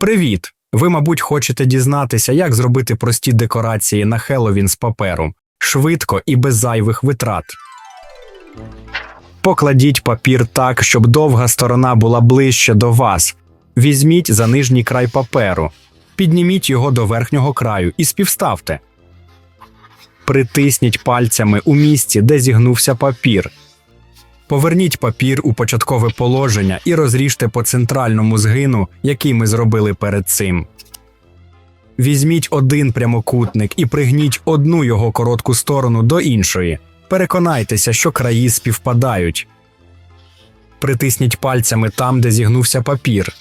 Привіт! Ви, мабуть, хочете дізнатися, як зробити прості декорації на Хеллоуін з паперу швидко і без зайвих витрат. Покладіть папір так, щоб довга сторона була ближче до вас. Візьміть за нижній край паперу, підніміть його до верхнього краю і співставте. Притисніть пальцями у місці, де зігнувся папір. Поверніть папір у початкове положення і розріжте по центральному згину, який ми зробили перед цим. Візьміть один прямокутник і пригніть одну його коротку сторону до іншої. Переконайтеся, що краї співпадають. Притисніть пальцями там, де зігнувся папір.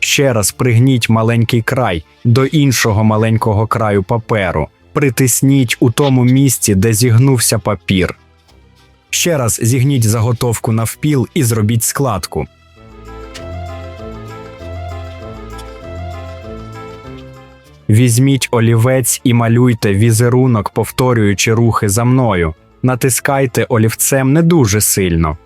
Ще раз пригніть маленький край до іншого маленького краю паперу. Притисніть у тому місці, де зігнувся папір. Ще раз зігніть заготовку навпіл і зробіть складку. Візьміть олівець і малюйте візерунок, повторюючи рухи за мною. Натискайте олівцем не дуже сильно.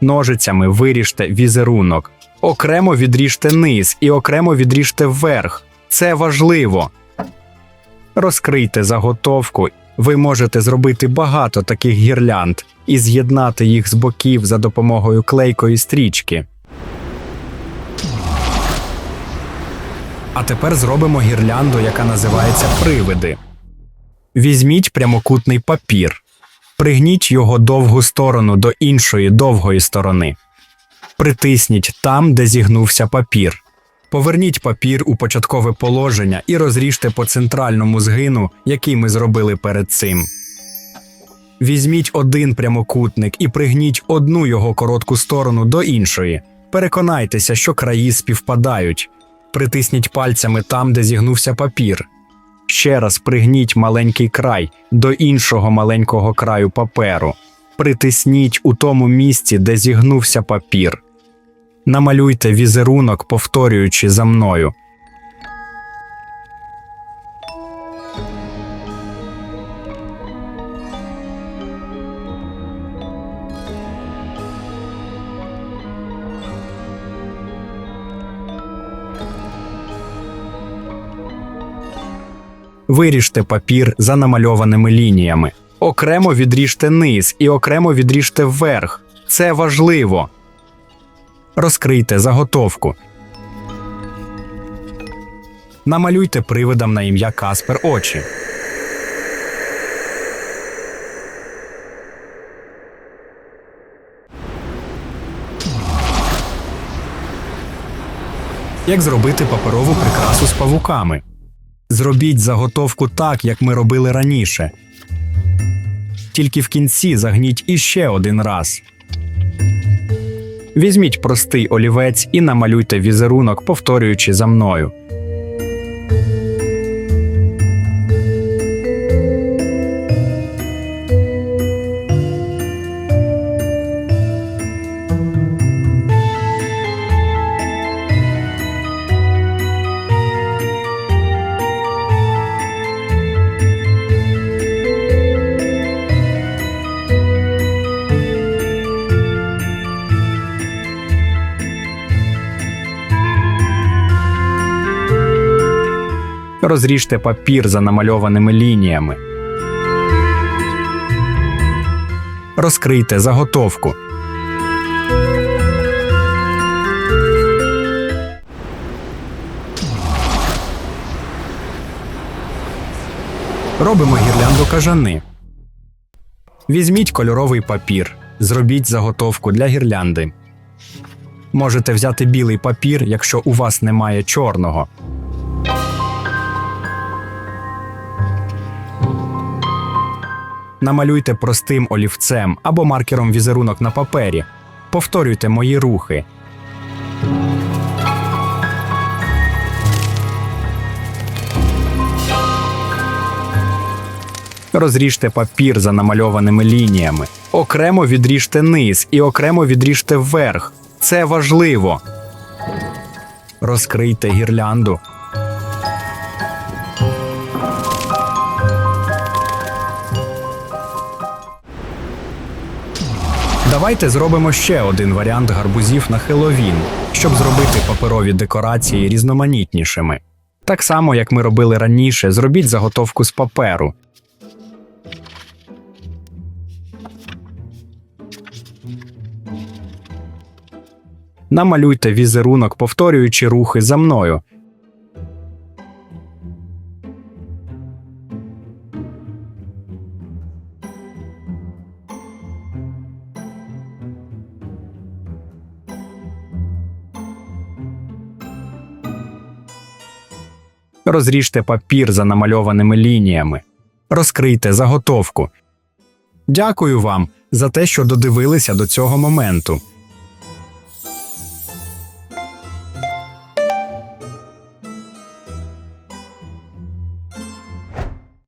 Ножицями виріжте візерунок. Окремо відріжте низ і окремо відріжте вверх. Це важливо. Розкрийте заготовку. Ви можете зробити багато таких гірлянд і з'єднати їх з боків за допомогою клейкої стрічки. А тепер зробимо гірлянду, яка називається привиди. Візьміть прямокутний папір, пригніть його довгу сторону до іншої довгої сторони. Притисніть там, де зігнувся папір. Поверніть папір у початкове положення і розріжте по центральному згину, який ми зробили перед цим. Візьміть один прямокутник і пригніть одну його коротку сторону до іншої. Переконайтеся, що краї співпадають. Притисніть пальцями там, де зігнувся папір. Ще раз пригніть маленький край до іншого маленького краю паперу. Притисніть у тому місці, де зігнувся папір. Намалюйте візерунок, повторюючи за мною. Виріжте папір за намальованими лініями. Окремо відріжте низ і окремо відріжте вверх. Це важливо. Розкрийте заготовку. Намалюйте привидам на ім'я Каспер очі. Як зробити паперову прикрасу з павуками? Зробіть заготовку так, як ми робили раніше. Тільки в кінці загніть іще один раз. Візьміть простий олівець і намалюйте візерунок, повторюючи за мною. Розріжте папір за намальованими лініями. Розкрийте заготовку. Робимо гірлянду кажани. Візьміть кольоровий папір. Зробіть заготовку для гірлянди. Можете взяти білий папір, якщо у вас немає чорного. Намалюйте простим олівцем або маркером візерунок на папері. Повторюйте мої рухи. Розріжте папір за намальованими лініями. Окремо відріжте низ і окремо відріжте вверх. Це важливо. Розкрийте гірлянду. Давайте зробимо ще один варіант гарбузів на Хеловін, щоб зробити паперові декорації різноманітнішими. Так само, як ми робили раніше, зробіть заготовку з паперу. Намалюйте візерунок, повторюючи рухи за мною. Розріжте папір за намальованими лініями. Розкрийте заготовку. Дякую вам за те, що додивилися до цього моменту.